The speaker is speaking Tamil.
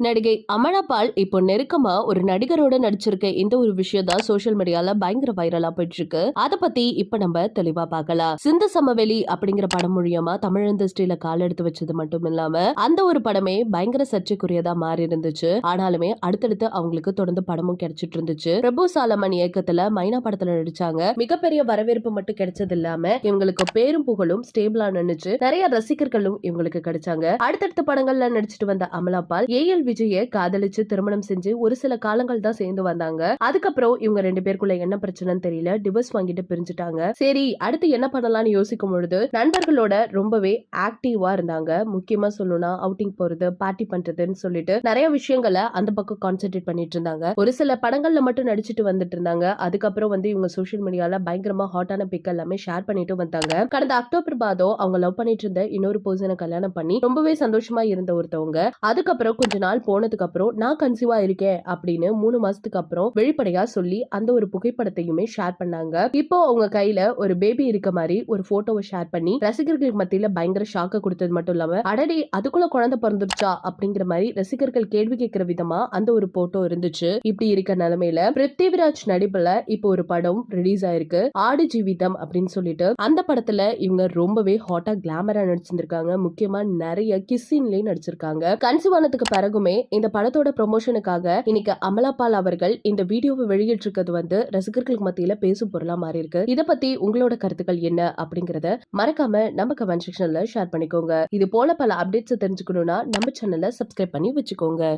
நடிகை அமலா பால் இப்போ நெருக்கமா ஒரு நடிகரோட நடிச்சிருக்க இந்த ஒரு விஷயம் தான் சோஷியல் மீடியால பயங்கர வைரலா போயிட்டு இருக்கு அத பத்தி இப்ப நம்ம தெளிவா பார்க்கலாம். சிந்த சமவெளி அப்படிங்கிற படம் மூலியமா தமிழ் இண்டஸ்ட்ரியில கால் எடுத்து வச்சது மட்டும் இல்லாம அந்த ஒரு படமே பயங்கர சர்ச்சைக்குரியதா மாறி இருந்துச்சு. ஆனாலுமே அடுத்தடுத்து அவங்களுக்கு தொடர்ந்து படமும் கிடைச்சிட்டு இருந்துச்சு. பிரபு சாலமன் இயக்கத்துல மைனா படத்துல நடிச்சாங்க. மிகப்பெரிய வரவேற்பு மட்டும் கிடைச்சது இல்லாம இவங்களுக்கு பேரும் புகழும் ஸ்டேபிளா நினைச்சு நிறைய ரசிகர்களும் இவங்களுக்கு கிடைச்சாங்க. அடுத்தடுத்த படங்கள்ல நடிச்சிட்டு வந்த அமலா பால் ஏஎல் விஜய காதலிச்சு திருமணம் செஞ்சு ஒரு சில காலங்கள் தான் சேர்ந்து வந்தாங்க. அதுக்கப்புறம் இவங்க ரெண்டு பேருக்குள்ள என்ன பிரச்சனைன்னு தெரியல. டிவோர்ஸ் வாங்கிட்டு பிரிஞ்சுட்டாங்க. சரி அடுத்து என்ன பண்ணலாம்னு யோசிக்கும் பொழுது நண்பர்களோட ரொம்பவே ஆக்டிவா இருந்தாங்க. முக்கியமா சொல்லணும்னா அவுட்டிங் போறது பார்ட்டி பண்றதுன்னு சொல்லிட்டு நிறைய விஷயங்களை அந்த பக்கம் கான்சென்ட்ரேட் பண்ணிட்டு இருந்தாங்க. ஒரு சில படங்கள்ல மட்டும் நடிச்சிட்டு வந்துட்டு இருந்தாங்க. அதுக்கப்புறம் வந்து இவங்க சோஷியல் மீடியால பயங்கரமா ஹாட்டான பிக் எல்லாமே ஷேர் பண்ணிட்டு வந்தாங்க. கடந்த அக்டோபர் மாதம் அவங்க லவ் பண்ணிட்டு இருந்த இன்னொரு பர்சனை கல்யாணம் பண்ணி ரொம்பவே சந்தோஷமா இருந்த ஒருத்தவங்க. அதுக்கப்புறம் கொஞ்ச நாள் போனதுக்கு அப்புறம் நான் கன்சீவா இருக்கேன் அப்படின்னு மூணு மாசத்துக்கு அப்புறம் வெளிப்படையா சொல்லி அந்த ஒரு புகைப்படத்தையுமே ஷேர் பண்ணாங்க. இப்போ அவங்க கையில ஒரு பேபி இருக்க மாதிரி ஒரு போட்டோவை ஷேர் பண்ணி ரசிகர்களுக்கு மத்தியில பயங்கர ஷாக்க கொடுத்தது மட்டும் இல்லாம அடடே அதுக்குள்ள குழந்தை பிறந்துருச்சா? அப்படிங்கிற மாதிரி ரசிகர்கள் கேள்வி கேட்கிற விதமா அந்த ஒரு போட்டோ இருந்துச்சு. இப்படி இருக்க நிலைமையில பிருத்திவிராஜ் நடிப்புல இப்போ ஒரு படம் ரிலீஸ் ஆயிருக்கு. ஆடு ஜீவிதம் அப்படின்னு சொல்லிட்டு அந்த படத்துல இவங்க ரொம்பவே ஹாட்டா கிளாமரா நடிச்சிருந்திருக்காங்க. முக்கியமா நிறைய கிஸ்ஸின்லயும் நடிச்சிருக்காங்க. கன்சீவ் ஆனதுக்கு பிறகுமே இந்த படத்தோட ப்ரொமோஷனுக்காக இன்னைக்கு அமலாபால் அவர்கள் இந்த வீடியோவை வெளியிட்டிருக்கிறது வந்து ரசிகர்களுக்கு மத்தியில பேசும் பொருளா மாறி இருக்கு. இத பத்தி உங்களோட கருத்துக்கள் என்ன அப்படிங்கறத மறக்காம நம்ம கமெண்ட் செக்ஷன்ல ஷேர் பண்ணிக்கோங்க. இது போல பல அப்டேட்ஸ் தெரிஞ்சுக்கணும்னா நம்ம சேனலை சப்ஸ்கிரைப் பண்ணி வச்சுக்கோங்க.